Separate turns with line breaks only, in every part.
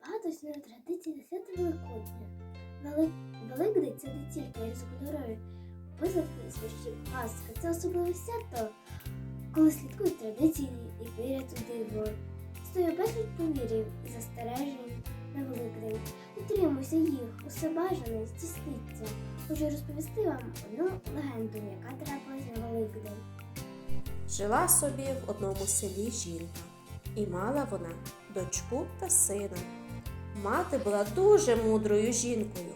Багато існує традицій на свято Великодня. Вели... Великдень це не тільки різок кольорові висадки і свящі Пасха. Це особливе свято, коли слідкують традиції і вірять у диво. Існує безліч повірів і застережень на Великдень. Дотримуйся їх, усе бажане здійсниться. Хочу розповісти вам одну легенду, яка трапилась на Великдень.
Жила собі в одному селі жінка, і мала вона дочку та сина. Мати була дуже мудрою жінкою,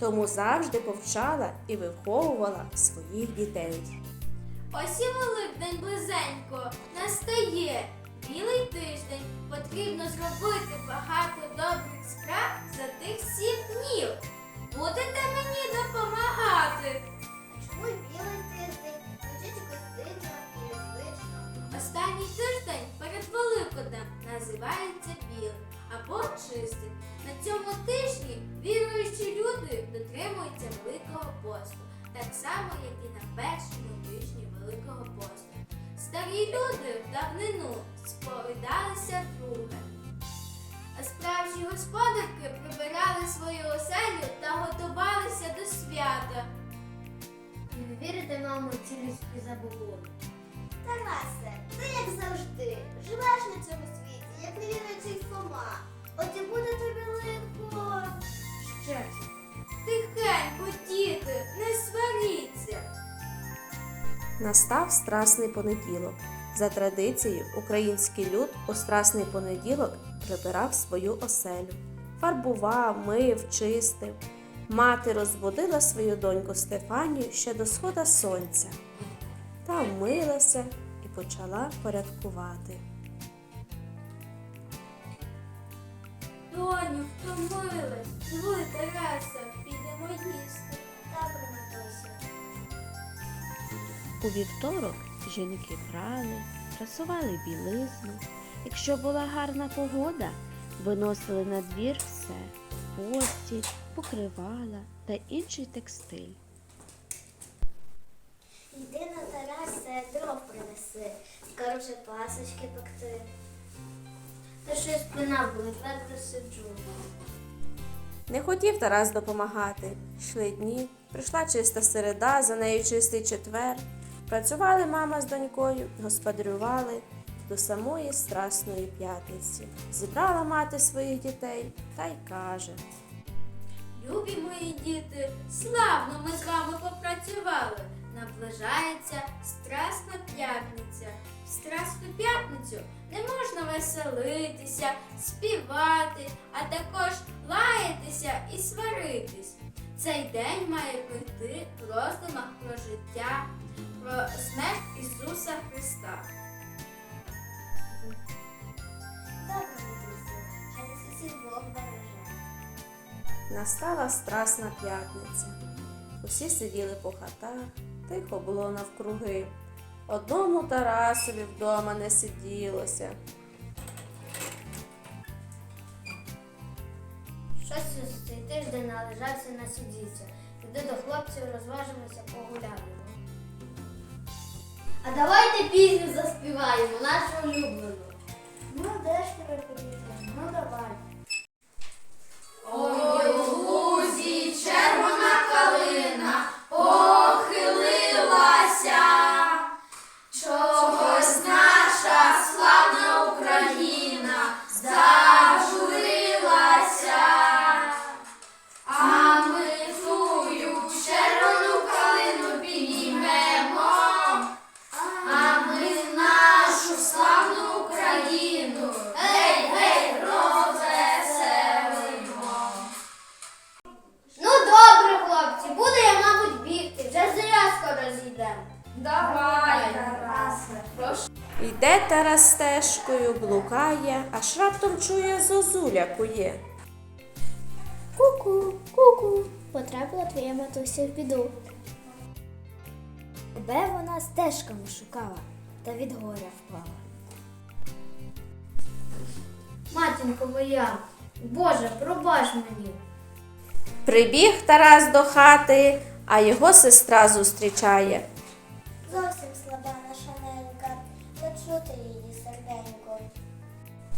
тому завжди повчала і виховувала своїх дітей.
Ось і Великдень близенько настає. Білий тиждень потрібно зробити багато добрих справ за тих сім днів. Будете мені допомагати.
Чому білий тиждень?
Називається білим або чистим. На цьому тижні віруючі люди дотримуються Великого посту, так само, як і на першому тижні Великого посту. Старі люди в давнину сповідалися друге. А справжні господарки прибирали свою оселю та готувалися до свята.
І ви вірите, мамо, ці людські забобони? Тарасе, ти як завжди, живеш на цьому світі, як невіруючий Фома. От і буде тобі легко.
Ще. Тихенько, діти, не сваріться.
Настав страсний понеділок. За традицією, український люд у страсний понеділок прибирав свою оселю, фарбував, мив, чистив. Мати розбудила свою доньку Стефанію ще до схода сонця та вмилася і почала порядкувати.
Доню, втомилась. Диви, Тараса, підемо їсти.
Добре, матусю.
У вівторок жінки прали, прасували білизну. Якщо була гарна погода, виносили на двір все постіль, покривала та інший текстиль.
Йди на Тарасе, дров принеси. Скоро вже пасочки пекти. Та що спина болить, ледве сиджу.
Не хотів Тарас допомагати. Йшли дні, прийшла чиста середа, за нею чистий четвер. Працювали мама з донькою, господарювали до самої страсної п'ятниці. Зібрала мати своїх дітей та й каже.
Любі мої діти, славно ми з вами попрацювали. Наближається страсна п'ятниця. В страсну п'ятницю не можна веселитися, співати, а також лаятися і сваритись. Цей день має пройти в роздумах про життя, про смерть Ісуса Христа.
Настала страсна п'ятниця. Усі сиділи по хатах, тихо було навкруги. Одному Тарасові вдома не сиділося.
Щось за цей тиждень належався на сидіться. Іди до хлопців, розважимося, погуляємо. А давайте пісню заспіваємо, нашу улюблену. Ну, де ж тебе повітря? Ну давай.
Давай, Тарасе. Прошу.
Йде Тарас стежкою, блукає, аж раптом чує зозуля кує.
Ку-ку, ку-ку, потрапила твоя матуся в біду. Тебе вона стежками шукала та від горя впала.
Матінко моя, Боже, пробач мені.
Прибіг Тарас до хати, а його сестра зустрічає.
Чути її серденько.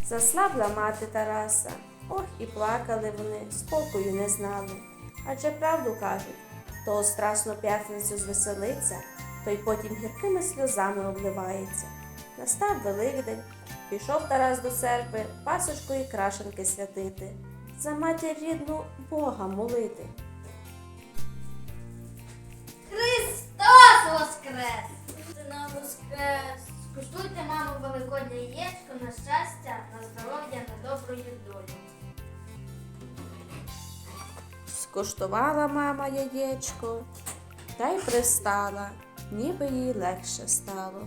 Заслабла мати Тараса. Ох, і плакали вони, спокою не знали. Адже правду кажуть, хто у страсну п'ятницю звеселиться, той потім гіркими сльозами обливається. Настав Великдень, пішов Тарас до церкви, пасочку і крашенки святити, за матір рідну Бога молити.
Христос Воскрес!
на воскрес! Скуштуйте, мамо, великодне яєчко на щастя, на здоров'я, на добру долю.
Скуштувала мама яєчко та й пристала, ніби їй легше стало.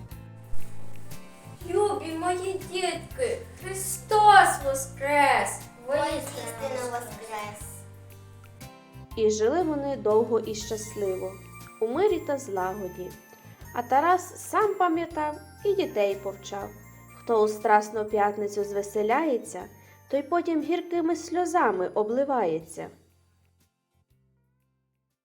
Любі мої дітки, Христос Воскрес!
Воістину Воскрес!
І жили вони довго і щасливо, у мирі та злагоді. А Тарас сам пам'ятав і дітей повчав. Хто у страсну п'ятницю звеселяється, той потім гіркими сльозами обливається.